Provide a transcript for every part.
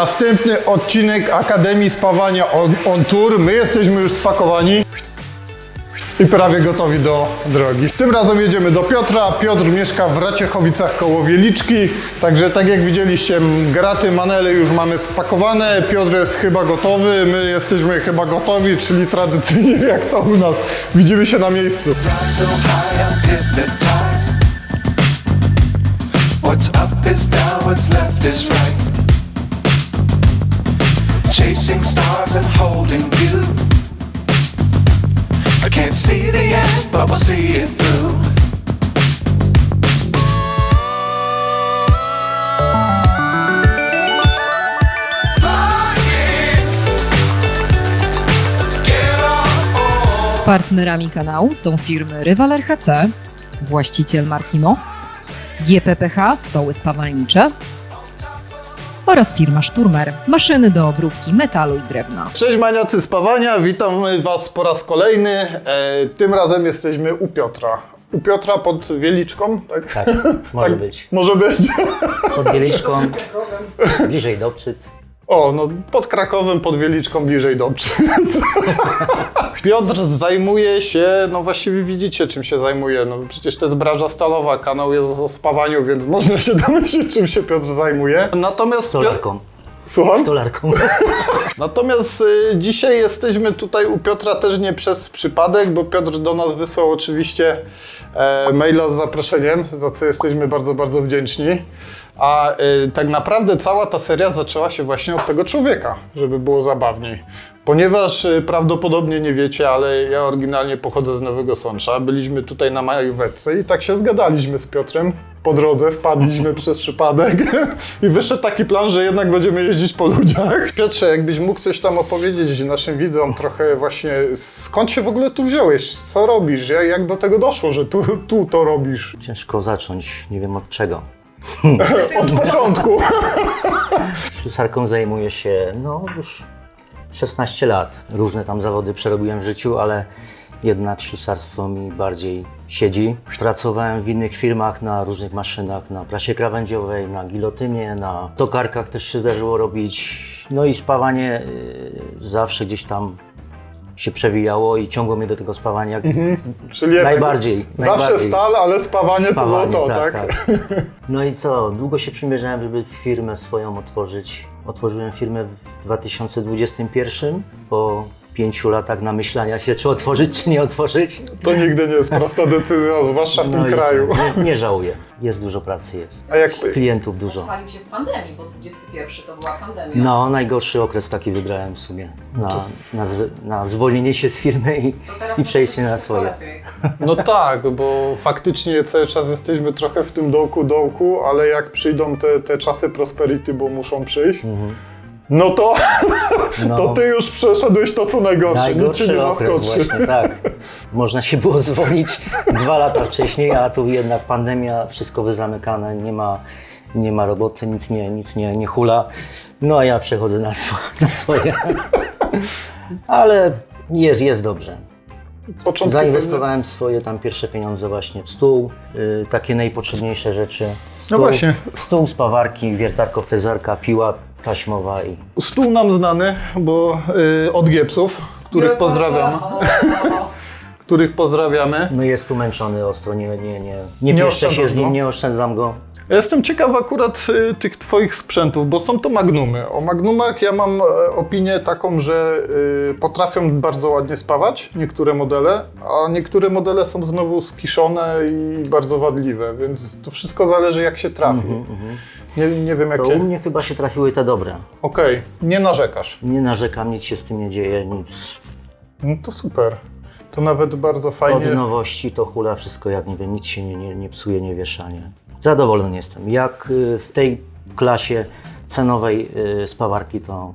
Następny odcinek Akademii Spawania on, on Tour. My jesteśmy już spakowani i prawie gotowi do drogi. Tym razem jedziemy do Piotra. Piotr mieszka w Raciechowicach koło Wieliczki, także tak jak widzieliście, graty, manele już mamy spakowane. Piotr jest chyba gotowy, my jesteśmy chyba gotowi, czyli tradycyjnie jak to u nas. Widzimy się na miejscu. What's up is down, what's left is right. Chasing stars and holding you. I can't see the end, but we'll see it through. Partnerami kanału są firmy Rywal RHC, właściciel marki Most, GPPH Stoły Spawalnicze oraz firma Szturmer, maszyny do obróbki metalu i drewna. Cześć maniacy spawania, witam Was po raz kolejny. E, tym razem jesteśmy u Piotra. U Piotra pod Wieliczką, tak? Tak, może być. Może być. Pod Wieliczką, bliżej Dobczyc. O, no pod Krakowem, pod Wieliczką, bliżej Dobczyc. Piotr zajmuje się, no właściwie widzicie czym się zajmuje. No przecież to jest branża stalowa, kanał jest o spawaniu, więc można się domyślić czym się Piotr zajmuje. Natomiast... Stolarką. Słucham? Stolarką. Natomiast y, dzisiaj jesteśmy tutaj u Piotra też nie przez przypadek, bo Piotr do nas wysłał oczywiście e, maila z zaproszeniem, za co jesteśmy bardzo, bardzo wdzięczni. A y, tak naprawdę cała ta seria zaczęła się właśnie od tego człowieka, żeby było zabawniej. Ponieważ y, prawdopodobnie nie wiecie, ale ja oryginalnie pochodzę z Nowego Sącza. Byliśmy tutaj na majóweczce i tak się zgadaliśmy z Piotrem. Po drodze wpadliśmy przez przypadek i wyszedł taki plan, że jednak będziemy jeździć po ludziach. Piotrze, jakbyś mógł coś tam opowiedzieć naszym widzom trochę właśnie, skąd się w ogóle tu wziąłeś? Co robisz? Jak, jak do tego doszło, że tu, tu to robisz? Ciężko zacząć, nie wiem od czego. Od początku. Ślusarką zajmuję się, no już 16 lat. Różne tam zawody przerobiłem w życiu, ale jednak ślusarstwo mi bardziej siedzi. Pracowałem w innych firmach na różnych maszynach, na prasie krawędziowej, na gilotynie, na tokarkach też się zdarzyło robić. No i spawanie y, zawsze gdzieś tam się przewijało i ciągło mnie do tego spawania. Czyli jednak Najbardziej, Zawsze najbardziej. stal, ale spawanie, to było Spawanie, to, tak? No i co? Długo się przymierzałem, żeby firmę swoją otworzyć. Otworzyłem firmę w 2021 po pięciu latach namyślania się, czy otworzyć, czy nie otworzyć. To nigdy nie jest prosta decyzja, zwłaszcza w tym No i kraju. Nie, nie żałuję. Jest dużo pracy, jest. A jak Klientów dużo. Palił się w pandemii, bo 21 to była pandemia. No, najgorszy okres taki wybrałem w sumie. Na, na, na zwolnienie się z firmy i, i przejście na swoje. No tak, bo faktycznie cały czas jesteśmy trochę w tym dołku, dołku, ale jak przyjdą te, te czasy prosperity, bo muszą przyjść, no to, No. to ty już przeszedłeś to, co najgorsze. Nic cię nie zaskoczy. Właśnie, tak. Można się było zwolnić dwa lata wcześniej, a tu jednak pandemia, wszystko wyzamykane, nie ma, nie ma roboty, nic nie, nic nie, nie hula. No a ja przechodzę na, swo, na swoje. Ale jest, jest dobrze. Początku Zainwestowałem swoje tam pierwsze pieniądze właśnie w stół, y, takie najpotrzebniejsze rzeczy. Stół, No właśnie. Stół, spawarki, wiertarko, fezarka, piła taśmowa i pewnie Stół nam znany, bo y, od Giepsów, których pozdrawiamy. których pozdrawiamy. no jest tu męczony ostro, nie, nie, nie, nie, Nie się z nim, go? nie oszczędzam go. Ja jestem ciekaw akurat y, tych Twoich sprzętów, bo są to magnumy. O magnumach ja mam e, opinię taką, że y, potrafią bardzo ładnie spawać niektóre modele, a niektóre modele są znowu skiszone i bardzo wadliwe, więc to wszystko zależy jak się trafi. Nie, nie wiem To u jakie. mnie chyba się trafiły te dobre. Okej, nie narzekasz. Nie narzekam, nic się z tym nie dzieje, nic. No to super. To nawet bardzo Od fajnie. nowości to hula wszystko jak nie wiem, nic się nie, nie, nie psuje, nie wiesza, nie. Zadowolony jestem. Jak y, w tej klasie cenowej y, spawarki to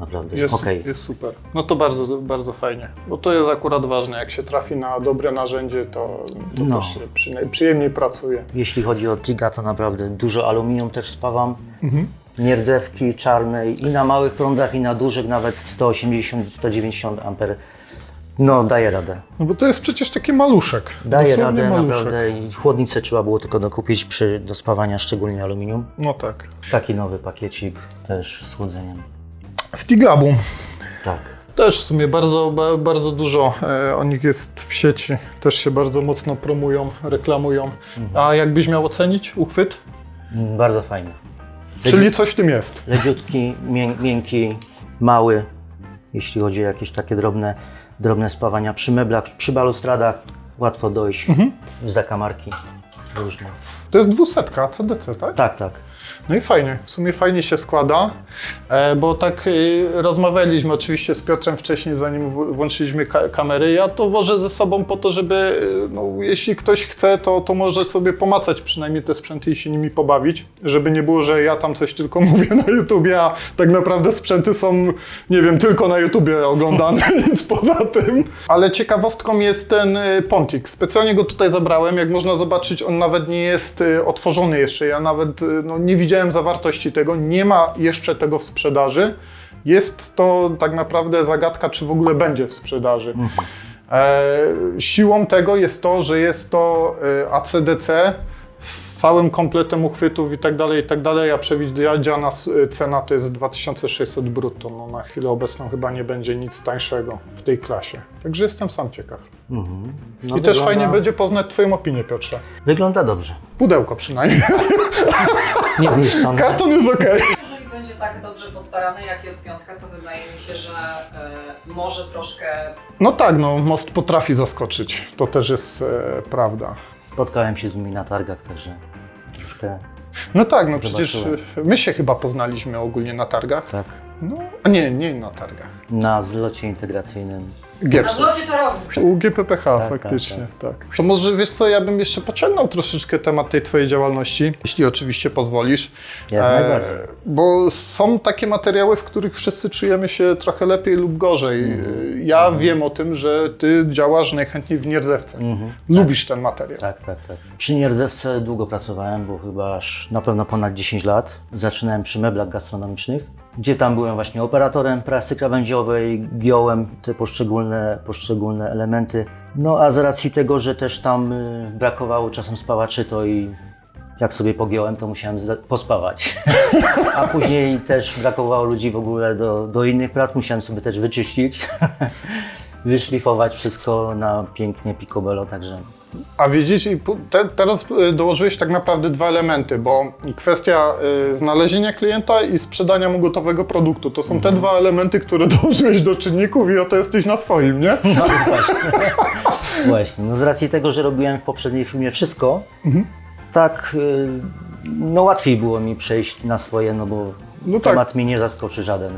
naprawdę Jest, okej. jest super. No to bardzo, bardzo fajnie. Bo to jest akurat ważne. Jak się trafi na dobre narzędzie, to, to No. też się przyna- przyjemniej pracuje. Jeśli chodzi o Tiga, to naprawdę dużo aluminium też spawam. Mhm. Nierdzewki czarnej i na małych prądach, i na dużych nawet 180-190 amper No, daje radę. No bo to jest przecież taki maluszek. Daje Dosłownie radę, maluszek. naprawdę. I chłodnicę trzeba było tylko dokupić przy, do spawania, szczególnie aluminium. No tak. Taki nowy pakiecik też z chłodzeniem. Stiglabu. Tak. Też w sumie bardzo, ba- bardzo dużo e, o nich jest w sieci. Też się bardzo mocno promują, reklamują. A jakbyś miał ocenić uchwyt? Bardzo fajny. Czyli coś w tym jest. Leciutki, mię, miękki, mały, jeśli chodzi o jakieś takie drobne, drobne spawania przy meblach, przy balustradach, łatwo dojść w zakamarki różne. To jest dwusetka CDC, tak? Tak, tak. No i fajnie, w sumie fajnie się składa, e, bo tak e, rozmawialiśmy oczywiście z Piotrem wcześniej, zanim włączyliśmy ka- kamery. Ja to wożę ze sobą po to, żeby, e, no, jeśli ktoś chce, to, to może sobie pomacać przynajmniej te sprzęty i się nimi pobawić, żeby nie było, że ja tam coś tylko mówię na YouTubie, a tak naprawdę sprzęty są, nie wiem, tylko na YouTubie oglądane, nic poza tym. Ale ciekawostką jest ten Pontik. Specjalnie go tutaj zabrałem, jak można zobaczyć, on nawet nie jest otworzony jeszcze. Ja nawet no, nie widziałem zawartości tego, nie ma jeszcze tego w sprzedaży. Jest to tak naprawdę zagadka, czy w ogóle będzie w sprzedaży. E, siłą tego jest to, że jest to e, ACDC z całym kompletem uchwytów i tak dalej, i tak dalej, a przewidziana cena to jest 2600 brutto. No, na chwilę obecną chyba nie będzie nic tańszego w tej klasie. Także jestem sam ciekaw. Mhm. No, I też wygląda- fajnie będzie poznać Twoją opinię, Piotrze. Wygląda dobrze. Pudełko przynajmniej. Nie zniszczone. Karton jest ok. Jeżeli będzie tak dobrze postarany jak J5, to wydaje mi się, że e, może troszkę No tak, no, most potrafi zaskoczyć. To też jest e, prawda. Spotkałem się z nimi na targach, także troszkę No tak, no przecież Zobaczyłem. my się chyba poznaliśmy ogólnie na targach. tak. No, a nie, nie na targach. Na zlocie integracyjnym. na Gepsu. zlocie czarowni. U GPPH Tak, faktycznie, tak, To może wiesz co, ja bym jeszcze pociągnął troszeczkę temat tej twojej działalności, jeśli oczywiście pozwolisz. Jak najbardziej. Bo są takie materiały, w których wszyscy czujemy się trochę lepiej lub gorzej. Mhm. Ja wiem o tym, że ty działasz najchętniej w nierdzewce. Mhm. Lubisz ten materiał. Tak, tak, tak. Przy nierdzewce długo pracowałem, bo chyba aż na pewno ponad 10 lat. Zaczynałem przy meblach gastronomicznych, gdzie tam byłem właśnie operatorem prasy krawędziowej, giąłem te poszczególne, poszczególne elementy. No a z racji tego, że też tam y, brakowało czasem spawaczy, to i jak sobie pogiąłem, to musiałem pospawać. A później też brakowało ludzi w ogóle do, do innych prac, musiałem sobie też wyczyścić, wyszlifować wszystko na pięknie picobello, także A pu- te, teraz y, dołożyłeś tak naprawdę dwa elementy, bo kwestia y, znalezienia klienta i sprzedania mu gotowego produktu. To są Mhm. te dwa elementy, które dołożyłeś do czynników i oto jesteś na swoim, nie? No właśnie. właśnie. No z racji tego, że robiłem w poprzedniej filmie wszystko, tak y, no łatwiej było mi przejść na swoje, no bo No tak. temat mnie nie zaskoczy żaden.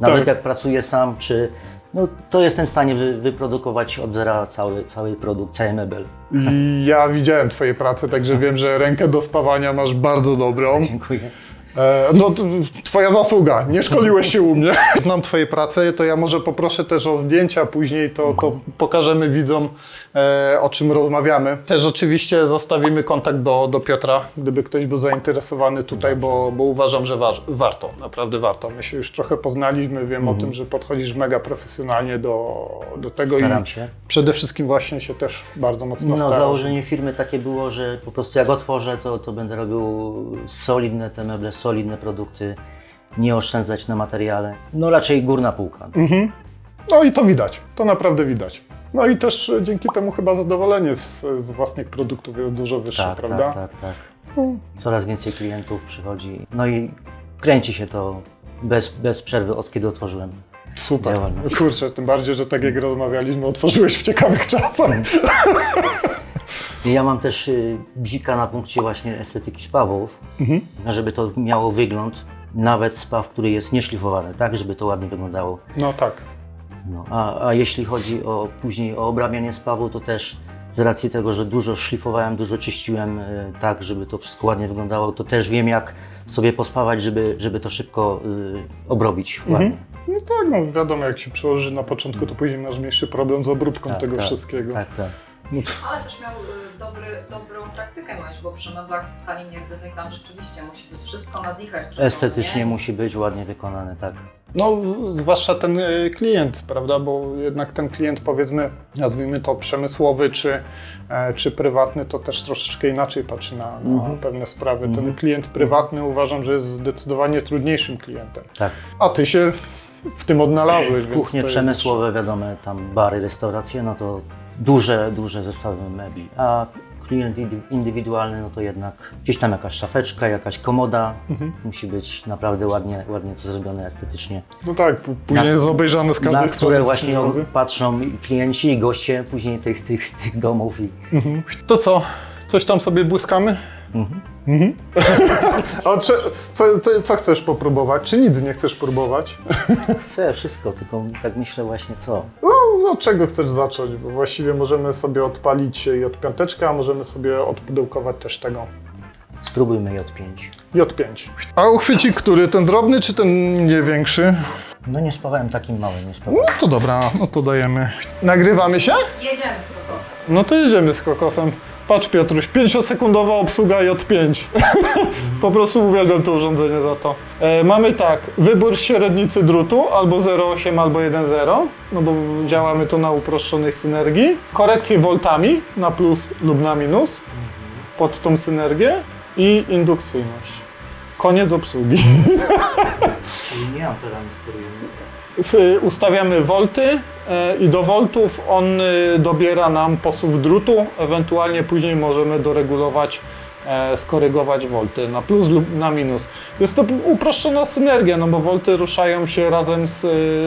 Nawet Tak. jak pracuję sam, czy no to jestem w stanie wy, wyprodukować od zera cały, cały produkt, cały mebel. I ja widziałem twoje prace, także wiem, że rękę do spawania masz bardzo dobrą. Dziękuję. E, no, twoja zasługa, nie szkoliłeś się u mnie. Znam twoje prace, to ja może poproszę też o zdjęcia później, to, to pokażemy widzom, e, o czym rozmawiamy. Też oczywiście zostawimy kontakt do, do Piotra, gdyby ktoś był zainteresowany tutaj, bo, bo uważam, że wa- warto, naprawdę warto. My się już trochę poznaliśmy, wiem o tym, że podchodzisz mega profesjonalnie do, do tego Staram i się. przede wszystkim właśnie się też bardzo mocno No, starasz. założenie firmy takie było, że po prostu jak otworzę, to, to będę robił solidne te meble, solidne produkty, nie oszczędzać na materiale. No raczej górna półka. No i to widać, to naprawdę widać. No i też dzięki temu chyba zadowolenie z, z własnych produktów jest dużo wyższe, Tak, prawda? tak, tak, tak. Coraz więcej klientów przychodzi. No i kręci się to bez, bez przerwy od kiedy otworzyłem. Super. Działalność. Kurczę, tym bardziej, że tak jak rozmawialiśmy, otworzyłeś w ciekawych czasach. Ja mam też y, bzika na punkcie właśnie estetyki spawów, żeby to miało wygląd, nawet spaw, który jest nieszlifowany, tak, żeby to ładnie wyglądało. No tak. No, a, a jeśli chodzi o później o obrabianie spawu, to też z racji tego, że dużo szlifowałem, dużo czyściłem y, tak, żeby to wszystko ładnie wyglądało, to też wiem jak sobie pospawać, żeby, żeby to szybko y, obrobić ładnie. No tak, no wiadomo, jak się przyłoży na początku, to później masz mniejszy problem z obróbką Tak, tego tak, wszystkiego. Tak, tak. Ale też miał y, dobry, dobrą praktykę mieć, bo przy meblach ze stali nierdzennej tam rzeczywiście musi być wszystko na zicher. Estetycznie nie? musi być ładnie wykonane, tak. No, zwłaszcza ten y, klient, prawda? Bo jednak ten klient, powiedzmy, nazwijmy to przemysłowy czy, e, czy prywatny, to też troszeczkę inaczej patrzy na, na Mhm. pewne sprawy. Ten klient prywatny uważam, że jest zdecydowanie trudniejszym klientem. Tak. A ty się w tym odnalazłeś, więc Kuchnie przemysłowe, wiadomo, tam bary, restauracje, no to duże, duże zestawy mebli. A klient indy- indywidualny, no to jednak gdzieś tam jakaś szafeczka, jakaś komoda. Mhm. Musi być naprawdę ładnie, ładnie to zrobione estetycznie. No tak, później Na- jest obejrzane z Na każdej strony. które właśnie razy. patrzą i klienci i goście później tych, tych, tych domów i Mhm. To co? Coś tam sobie błyskamy? Mhm. Mhm. A czy, co, co, co chcesz popróbować? Czy nic nie chcesz próbować? chcę wszystko, tylko tak myślę właśnie co. No, no czego chcesz zacząć? Bo właściwie możemy sobie odpalić J5, a możemy sobie odpudełkować też tego Spróbujmy J5. J5. A uchwycik który? Ten drobny czy ten nie większy? No nie spawałem takim małym, nie No spawałem. to dobra, no to dajemy. Nagrywamy się? Jedziemy z kokosem. No to jedziemy z kokosem. Patrz Piotruś, 5-sekundowa obsługa J5. po prostu uwielbiam to urządzenie za to. E, mamy tak, wybór średnicy drutu albo 0,8 albo 1,0, no bo działamy tu na uproszczonej synergii. Korekcję voltami na plus lub na minus pod tą synergię i indukcyjność. Koniec obsługi. Czyli nie amperami sterujemy. Ustawiamy volty i do voltów on y, dobiera nam posuw drutu, ewentualnie później możemy doregulować, e, skorygować volty na plus lub na minus. Jest to uproszczona synergia, no bo volty ruszają się razem z,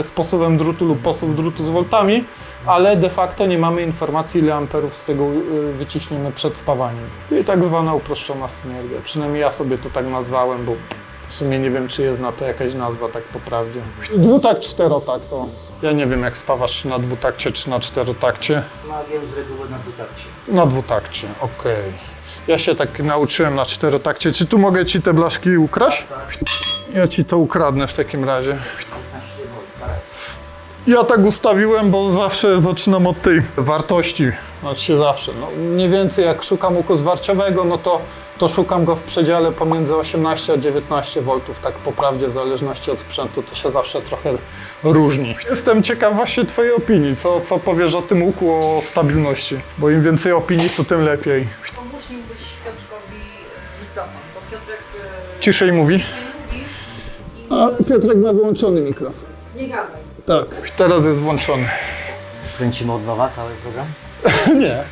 z posuwem drutu lub posuw drutu z voltami, ale de facto nie mamy informacji ile amperów z tego y, wyciśniemy przed spawaniem. I tak zwana uproszczona synergia. Przynajmniej ja sobie to tak nazwałem, bo w sumie nie wiem, czy jest na to jakaś nazwa tak po prawdzie. Dwutak, czterotak to. Ja nie wiem, jak spawasz czy na dwutakcie, czy na czterotakcie. Magię z reguły na dwutakcie. Na dwutakcie, okej. Ja się tak nauczyłem na czterotakcie. Czy tu mogę ci te blaszki ukraść? Ja ci to ukradnę w takim razie. Ja tak ustawiłem, bo zawsze zaczynam od tej wartości. Znaczy się zawsze. No, mniej więcej jak szukam łuku zwarciowego, no to, to szukam go w przedziale pomiędzy 18 a 19 V, tak po prawdzie, w zależności od sprzętu, to się zawsze trochę różni. Jestem ciekaw właśnie Twojej opinii, co, co powiesz o tym łuku, o stabilności, bo im więcej opinii, to tym lepiej. Pomóżniłbyś Piotrkowi mikrofon, bo Piotrek y, Ciszej mówi. nie mówi i Piotrek ma wyłączony mikrofon. nie gadaj. Tak, teraz jest włączony. Kręcimy od nowa cały program? Nie.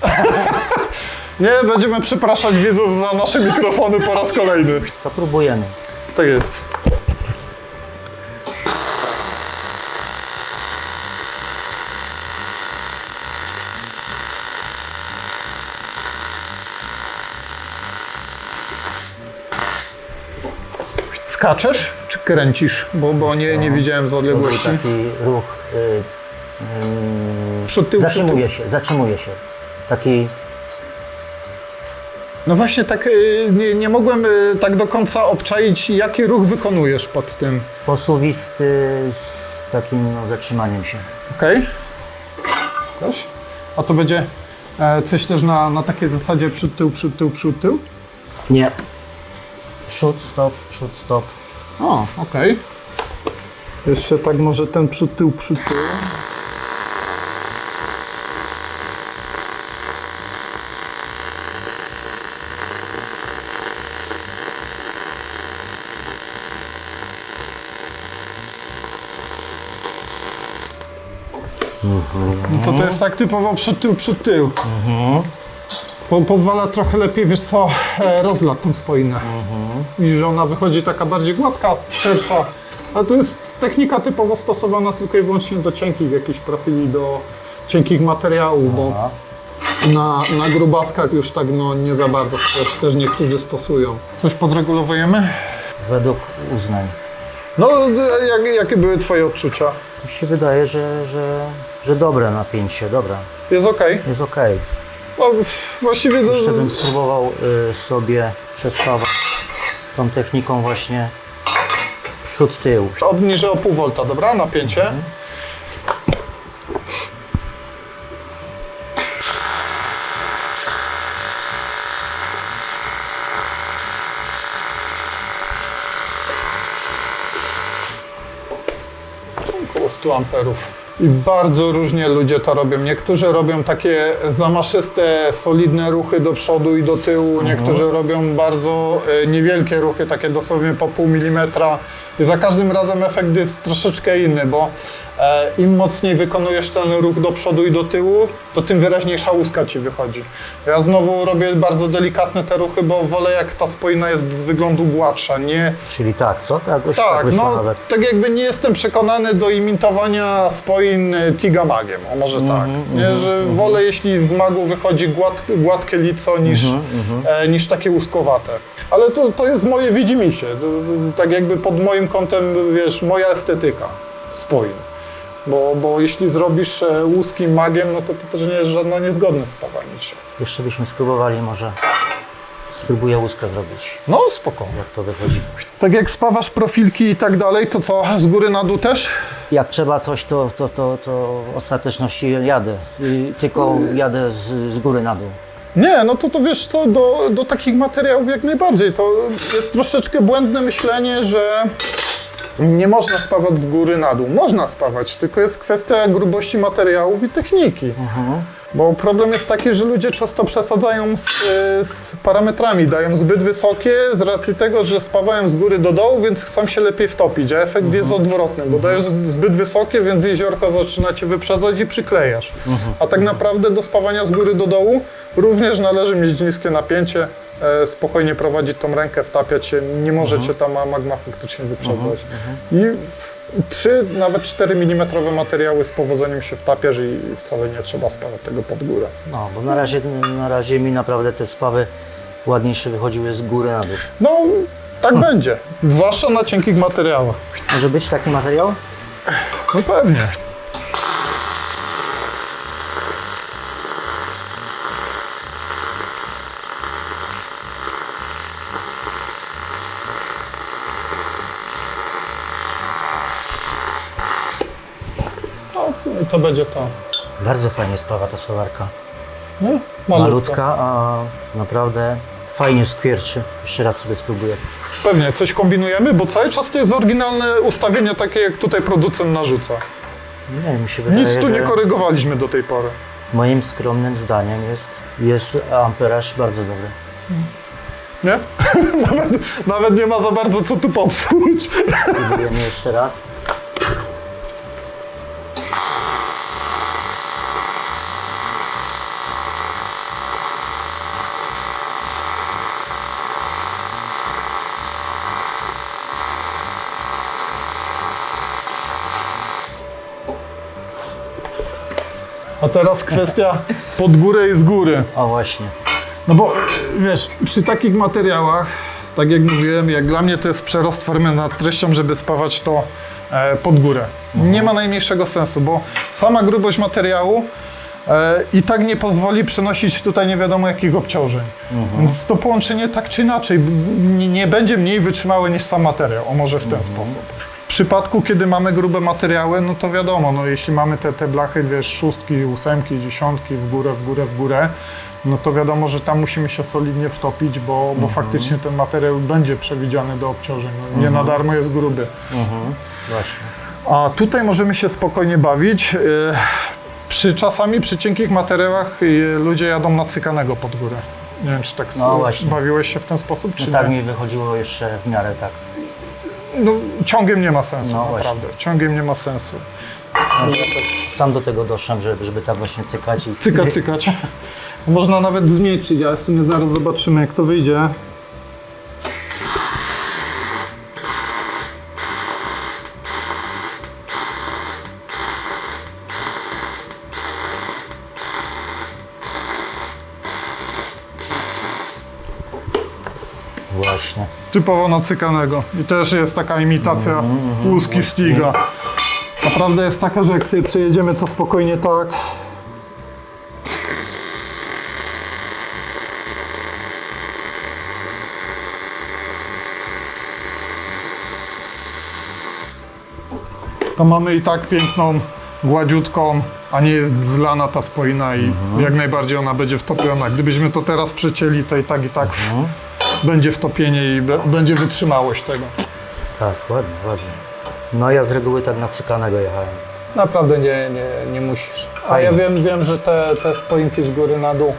Nie, będziemy przepraszać widzów za nasze mikrofony po raz kolejny. To próbujemy. Tak jest. Skaczesz czy kręcisz? Bo, bo nie, nie widziałem z był odległości. taki ruch. Y, y, Przód, tył, przód, zatrzymuje się, zatrzymuje się. Taki No właśnie tak y, nie, nie mogłem y, tak do końca obczaić, jaki ruch wykonujesz pod tym. posuwisty z takim no, zatrzymaniem się. Okej. Coś? A to będzie e, coś też na, na takiej zasadzie przód, tył, przód, tył, przód, tył? Nie. Przód, stop, przód, stop. O, okej. Jeszcze tak może ten przód, tył, przód, tył. No to to jest tak typowo przód, tył, przód, tył. Po, pozwala trochę lepiej, wiesz co, e, rozlać tą spoinę. Widzisz, że ona wychodzi taka bardziej gładka, szersza. A to jest technika typowo stosowana tylko i wyłącznie do cienkich jakichś profili, do cienkich materiałów, bo na, na grubaskach już tak no nie za bardzo, chociaż też niektórzy stosują. Coś podregulowujemy? Według uznań. No, jak, jakie były twoje odczucia? Mi się wydaje, że, że, że dobre napięcie, dobra. Jest ok. Jest ok. No, właściwie Jeszcze bym spróbował y, sobie przespawać tą techniką właśnie przód, tył. Obniżę o pół volta, dobra? Napięcie. Mhm. Około 100 amperów. I bardzo różnie ludzie to robią. Niektórzy robią takie zamaszyste, solidne ruchy do przodu i do tyłu, niektórzy robią bardzo e, niewielkie ruchy, takie dosłownie po pół milimetra. I za każdym razem efekt jest troszeczkę inny, bo e, im mocniej wykonujesz ten ruch do przodu i do tyłu, to tym wyraźniejsza łuska ci wychodzi. Ja znowu robię bardzo delikatne te ruchy, bo wolę jak ta spoina jest z wyglądu gładsza, nie Czyli tak, co? Tak, tak, tak, wyszło no nawet. tak jakby nie jestem przekonany do imitowania spoin Tiga Magiem, o może Mhm, tak. Nie, że wolę jeśli w magu wychodzi gład, gładkie lico niż, Mhm, e, niż takie łuskowate. Ale to, to jest moje widzimisię, To- to tak jakby pod moim kątem, wiesz, moja estetyka spoin. Bo, bo jeśli zrobisz e, łuskim magiem, no to to też nie jest żadna niezgodność z pawaniczem. Jeszcze byśmy spróbowali może. Spróbuję łuska zrobić. No spoko. Jak to wychodzi. Tak jak spawasz profilki i tak dalej, to co, z góry na dół też? Jak trzeba coś, to, to, to, to w ostateczności jadę. I tylko jadę z, z góry na dół. Nie, no to, to wiesz co, do, do takich materiałów jak najbardziej. To jest troszeczkę błędne myślenie, że nie można spawać z góry na dół. Można spawać, tylko jest kwestia grubości materiałów i techniki. Bo problem jest taki, że ludzie często przesadzają z, z parametrami, dają zbyt wysokie z racji tego, że spawają z góry do dołu, więc chcą się lepiej wtopić, a efekt jest odwrotny, bo dajesz z- zbyt wysokie, więc jeziorko zaczyna cię wyprzedzać i przyklejasz. A tak naprawdę do spawania z góry do dołu również należy mieć niskie napięcie, spokojnie prowadzić tą rękę, wtapiać się, nie może cię ta ma- magma faktycznie wyprzedzać. I w- 3, nawet 4 mm materiały z powodzeniem się wtapiasz i wcale nie trzeba spawać tego pod górę. No, bo na razie, na razie mi naprawdę te spawy ładniejsze wychodziły z góry na dół. No, tak będzie. Zwłaszcza na cienkich materiałach. Może być taki materiał? No pewnie. No, i to będzie to. Bardzo fajnie spawa ta spawarka. No, malutka. Malutka, a naprawdę fajnie skwierczy. Jeszcze raz sobie spróbuję. Pewnie, coś kombinujemy, bo cały czas to jest oryginalne ustawienie takie, jak tutaj producent narzuca. Nie, mi się wydaje, Nic tu nie że korygowaliśmy do tej pory. moim skromnym zdaniem jest, jest amperaż bardzo dobry. Nie? nawet, nawet nie ma za bardzo co tu popsuć. Spróbujemy jeszcze raz. A teraz kwestia pod górę i z góry. O właśnie. No bo wiesz, przy takich materiałach, tak jak mówiłem, jak dla mnie to jest przerost formy nad treścią, żeby spawać to e, pod górę. Nie ma najmniejszego sensu, bo sama grubość materiału e, i tak nie pozwoli przenosić tutaj nie wiadomo jakich obciążeń. Więc to połączenie tak czy inaczej nie, nie będzie mniej wytrzymałe niż sam materiał, o może w ten sposób. W przypadku, kiedy mamy grube materiały, no to wiadomo, no jeśli mamy te, te blachy, wiesz, szóstki, ósemki, dziesiątki, w górę, w górę, w górę, no to wiadomo, że tam musimy się solidnie wtopić, bo, bo faktycznie ten materiał będzie przewidziany do obciążeń. No, nie na darmo jest gruby. Właśnie. A tutaj możemy się spokojnie bawić. Yy, Przy czasami przy cienkich materiałach yy, ludzie jadą na cykanego pod górę. Nie wiem, czy tak No bawiłeś się w ten sposób, czy No tak nie? mi wychodziło jeszcze w miarę tak. No, ciągiem nie ma sensu, No naprawdę. Ciągiem nie ma sensu. No, sam do tego doszedłem, żeby, żeby tak właśnie cykać i Cyka, cykać. Można nawet zmieścić, ale w sumie zaraz zobaczymy, jak to wyjdzie. Typowo nacykanego. I też jest taka imitacja łuski Stiga. Naprawdę jest taka, że jak sobie przejedziemy, to spokojnie tak. To mamy i tak piękną, gładziutką, a nie jest zlana ta spoina i jak najbardziej ona będzie wtopiona. Gdybyśmy to teraz przecięli, to i tak, i tak będzie wtopienie i będzie wytrzymałość tego. Tak, ładnie, ładnie. No ja z reguły tak na cykanego jechałem. Naprawdę nie, nie, nie musisz. A Fajnie. ja wiem, wiem że te, te spoinki z góry na dół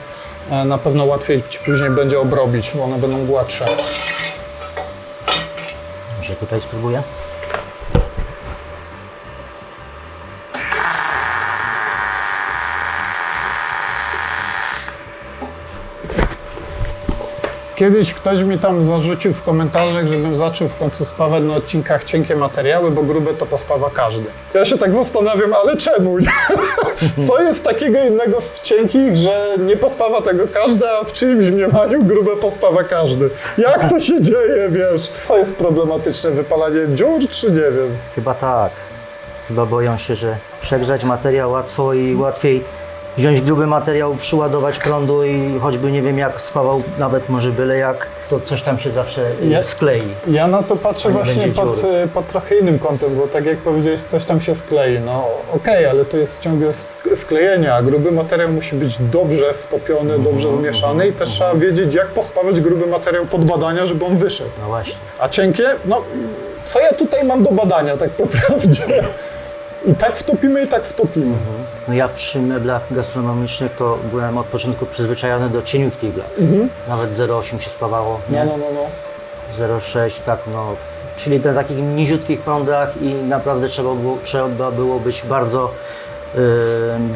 e, na pewno łatwiej ci później będzie obrobić, bo one będą gładsze. Może tutaj spróbuję? Kiedyś ktoś mi tam zarzucił w komentarzach, żebym zaczął w końcu spawać na odcinkach cienkie materiały, bo grube to pospawa każdy. Ja się tak zastanawiam, ale czemu? Co jest takiego innego w cienkich, że nie pospawa tego każdy, a w czyimś mniemaniu grube pospawa każdy? Jak to się dzieje, wiesz? Co jest problematyczne? Wypalanie dziur, czy nie wiem? Chyba tak. Chyba boją się, że przegrzać materiał łatwo i łatwiej wziąć gruby materiał, przyładować prądu i choćby nie wiem jak spawał, nawet może byle jak, to coś tam się zawsze y, Nie. sklei. Ja na to patrzę właśnie pod, y, pod trochę innym kątem, bo tak jak powiedziałeś, coś tam się sklei. No okej, ale to jest ciągle sk- sklejenie, a gruby materiał musi być dobrze wtopiony, Mhm, dobrze zmieszany i też trzeba wiedzieć, jak pospawać gruby materiał pod badania, żeby on wyszedł. No właśnie. A cienkie, no co ja tutaj mam do badania, tak po prawdzie? I tak wtopimy, i tak wtopimy. No ja przy meblach gastronomicznych to byłem od początku przyzwyczajony do cieniutkich blach. Nawet 0,8 się spawało, No, nie? no, no, no. 0,6, tak no. Czyli na takich niziutkich prądach i naprawdę trzeba było, trzeba było być bardzo y,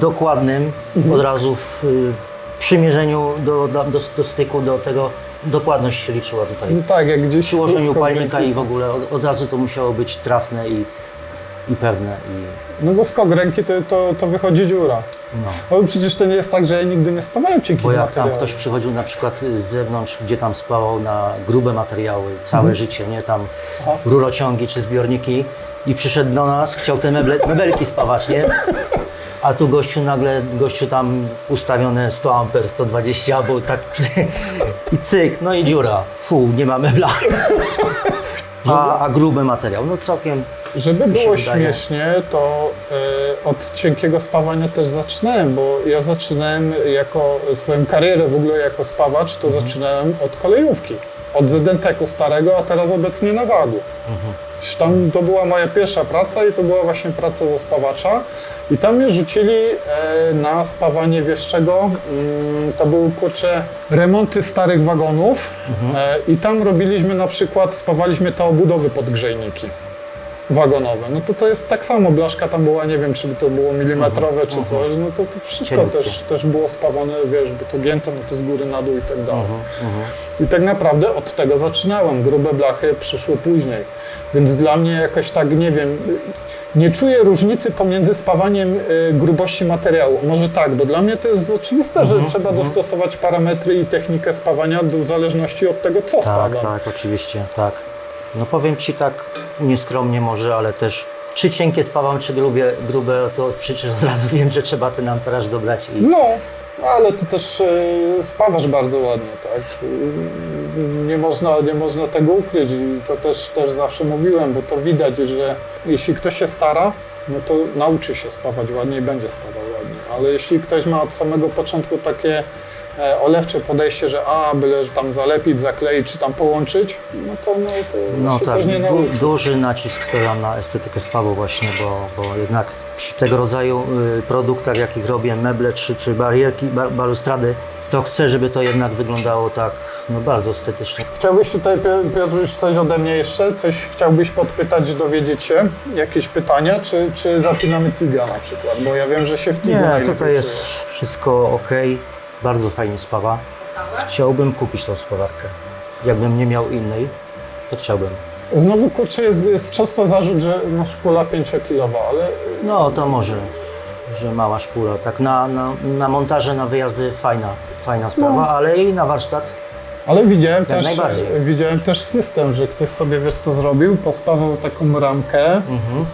dokładnym od razu w y, przymierzeniu do, do, do, do styku, do tego dokładność się liczyła tutaj. No tak, jak gdzieś Przy ułożeniu skok palnika i w ogóle od, od razu to musiało być trafne i, i pewne. I, No bo skok ręki to, to, to wychodzi dziura. no. No przecież to nie jest tak, że ja nigdy nie spawałem cienkich Bo jak tam ktoś przychodził na przykład z zewnątrz, gdzie tam spawał na grube materiały, całe życie, nie tam Aha. rurociągi czy zbiorniki i przyszedł do nas, chciał te meble, mebelki spawać, nie? A tu gościu nagle, gościu tam ustawione 100 amper, 120, bo tak i cyk, no i dziura. Fu, nie ma mebla. A, a gruby materiał, no całkiem Żeby było śmiesznie, to y, od cienkiego spawania też zaczynałem, bo ja zaczynałem jako swoją karierę w ogóle jako spawacz, to Mhm. zaczynałem od kolejówki. Od Zedenteku starego, a teraz obecnie na wagu. Mhm. Tam to była moja pierwsza praca i to była właśnie praca za spawacza. I tam mnie rzucili e, na spawanie wieszczego. Mm, to były kurcze remonty starych wagonów. Mhm. E, I tam robiliśmy na przykład, spawaliśmy te obudowy pod grzejniki wagonowe. No to to jest tak samo, blaszka tam była, nie wiem czy by to było milimetrowe czy coś, no to, to wszystko też, też było spawane, wiesz, by to gięte, no to z góry na dół i tak dalej. I tak naprawdę od tego zaczynałem. Grube blachy przyszły później. Więc dla mnie jakoś tak, nie wiem, nie czuję różnicy pomiędzy spawaniem y, grubości materiału. Może tak, bo dla mnie to jest oczywiste, Mhm, że trzeba dostosować parametry i technikę spawania do, w zależności od tego, co Tak, spada. tak, oczywiście, tak. No powiem Ci tak nieskromnie może, ale też czy cienkie spawam, czy grubie, grube, to przecież od razu wiem, że trzeba ten amperaż dobrać i No, ale ty też y, spawasz bardzo ładnie, tak? Y, nie, można, nie można tego ukryć i to też, też zawsze mówiłem, bo to widać, że jeśli ktoś się stara, no to nauczy się spawać ładnie i będzie spawał ładnie. Ale jeśli ktoś ma od samego początku takie e, olewcze podejście, że a, byle że tam zalepić, zakleić czy tam połączyć, no to, no, to no się tak, też nie nauczy. duży nacisk stawiam na estetykę spawu właśnie, bo, bo jednak przy tego rodzaju y, produktach, jakich robię, meble czy, czy barierki, ba, balustrady, to chcę, żeby to jednak wyglądało tak no, bardzo estetycznie. Chciałbyś tutaj, Pio- Piotruś, coś ode mnie jeszcze? Coś chciałbyś podpytać, dowiedzieć się? Jakieś pytania? Czy, czy zapinamy Tiga na przykład? Bo ja wiem, że się w Tigu Nie, tutaj jest czujesz. wszystko ok, bardzo fajnie spawa. Chciałbym kupić tą spawarkę. Jakbym nie miał innej, to chciałbym. Znowu, kurczę, jest, jest często zarzut, że no szpula 5-kilowa, ale No to może, że mała szpula. Tak na, na, na montaże, na wyjazdy fajna, fajna sprawa, No. ale i na warsztat. Ale widziałem też, najbardziej. widziałem też system, że ktoś sobie wiesz co zrobił, pospawał taką ramkę. Mhm.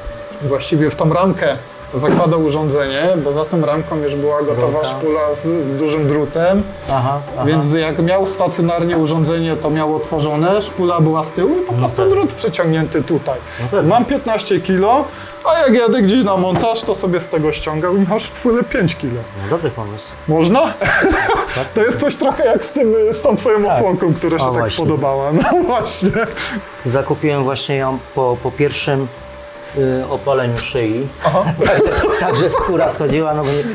Właściwie w tą ramkę zakładał urządzenie, bo za tą ramką już była gotowa szpula z, z dużym drutem. Aha, aha. Więc jak miał stacjonarnie urządzenie, to miał otworzone, szpula była z tyłu i po prostu pewnie. drut przyciągnięty tutaj. No. Mam 15 kg, a jak jadę gdzieś na montaż, to sobie z tego ściągał i masz szpulę 5 kg. No, dobry pomysł. Można? To jest coś trochę jak z, tym, z tą twoją osłonką, która się O, tak właśnie. spodobała. No właśnie. Zakupiłem właśnie ją po, po pierwszym y, opaleniu szyi. Także skóra schodziła, no bo nie,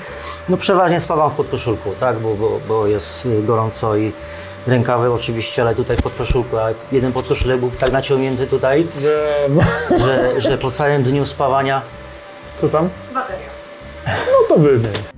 no przeważnie spawam w podkoszulku, tak, bo, bo, bo jest gorąco i rękawy oczywiście, ale tutaj w podkoszulku, a jeden podkoszulek był tak naciągnięty tutaj, Wiem. że, że po całym dniu spawania Co tam? Bateria. No to wymień.